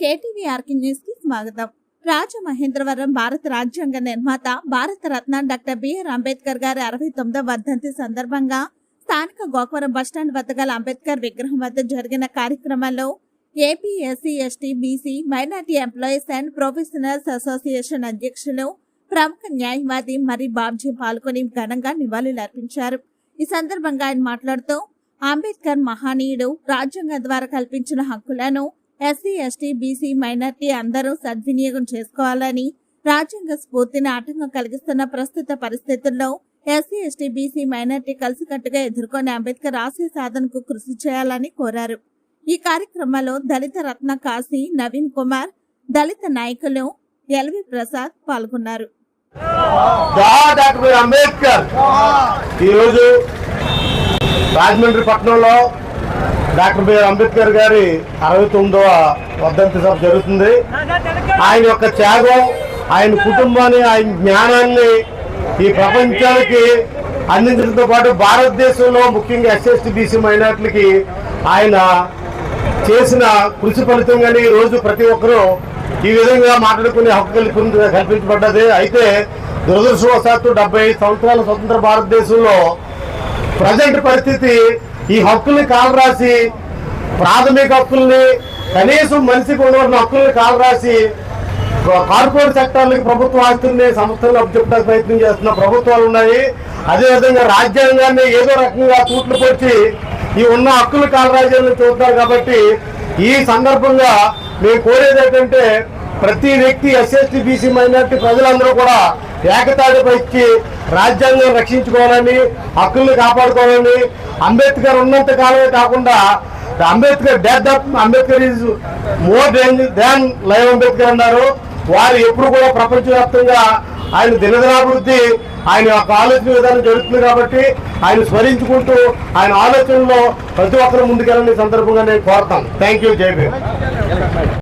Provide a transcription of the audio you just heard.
KTV ఆర్కి న్యూస్కి స్వాగతం. రాజమహేంద్రవరం భారత రాజ్యాంగ నిర్మాత భారత రత్న డాక్టర్ బిఆర్ అంబేద్కర్ గారి అరవై తొమ్మిదవ వర్ధంతి సందర్భంగా స్థానిక గోకవరం బస్టాండ్ వద్ద గల అంబేద్కర్ విగ్రహం వద్ద జరిగిన కార్యక్రమంలో AP SC ST BC minority employees and professionals association అధ్యక్షులు ప్రముఖ న్యాయవాది మరి బాబ్జీ పాల్గొని ఘనంగా నివాళులర్పించారు ఈ సందర్భంగా ఆయన మాట్లాడుతూ అంబేద్కర్ మహనీయుడు రాజ్యాంగం ద్వారా కల్పించిన హక్కులను ఎస్సీ ఎస్టీ బీసీ మైనార్టీ అందరూ సద్వినియోగం చేసుకోవాలని రాజ్యాంగ స్ఫూర్తిని ఆటంకం కలిగిస్తున్న ప్రస్తుత పరిస్థితుల్లో ఎస్సీ ఎస్టీ బీసీ మైనార్టీ కలిసికట్టుగా ఎదుర్కొని అంబేద్కర్ ఆశయ సాధనకు కృషి చేయాలని కోరారు. ఈ కార్యక్రమంలో దళిత రత్న కాశీ నవీన్ కుమార్ దళిత నాయకులు ఎల్వి ప్రసాద్ పాల్గొన్నారు. డాక్టర్ అంబేద్కర్. ఈరోజు రాజమండ్రి పట్టణంలో డాక్టర్ బిఆర్ అంబేద్కర్ గారి అరవై తొమ్మిదవ వర్ధంతి సభ జరుగుతుంది. ఆయన యొక్క త్యాగం ఆయన కుటుంబాన్ని ఆయన జ్ఞానాన్ని ఈ ప్రపంచానికి అందించడంతో పాటు భారతదేశంలో ముఖ్యంగా ఎస్ఎస్టీ బీసీ మైనార్టీలకి ఆయన చేసిన కృషి ఫలితంగానే ఈ రోజు ప్రతి ఒక్కరూ ఈ విధంగా మాట్లాడుకునే హక్కు కల్పించబడ్డది. అయితే దురదృష్టవశాత్తు డెబ్బై సంవత్సరాల స్వతంత్ర భారతదేశంలో ప్రజెంట్ పరిస్థితి ఈ హక్కుల్ని కాలరాసి ప్రాథమిక హక్కుల్ని కనీసం మనిషికి ఉండవలసిన హక్కుల్ని కాలరాసి కార్పొరేట్ సెక్టార్లకి ప్రభుత్వ ఆస్తుల్ని సంస్థలను అప్పచెప్పడానికి ప్రయత్నం చేస్తున్న ప్రభుత్వాలు ఉన్నాయి. అదేవిధంగా రాజ్యాంగాన్ని ఏదో రకంగా తూట్లు పొడిచి ఈ ఉన్న హక్కుల కాలరాజ్యాలను చూస్తారు కాబట్టి ఈ సందర్భంగా మేము కోరేది ఏంటంటే ప్రతి వ్యక్తి ఎస్ఎస్టీ బీసీ మైనార్టీ ప్రజలందరూ కూడా ఏకతాటిపై ఇచ్చి రాజ్యాంగం రక్షించుకోవాలని హక్కుల్ని కాపాడుకోవాలని అంబేద్కర్ ఉన్నంత కాలమే కాకుండా Ambedkar death of Ambedkar is more than live Ambedkar అన్నారు. వారు ఎప్పుడు కూడా ప్రపంచవ్యాప్తంగా ఆయన దినదినాభివృద్ధి ఆయన యొక్క ఆలోచన విధానం జరుగుతుంది కాబట్టి ఆయన స్మరించుకుంటూ ఆయన ఆలోచనలో ప్రతి ఒక్కరు ముందుకెళ్ళని సందర్భంగా నేను కోరుతాను. థ్యాంక్ యూ జై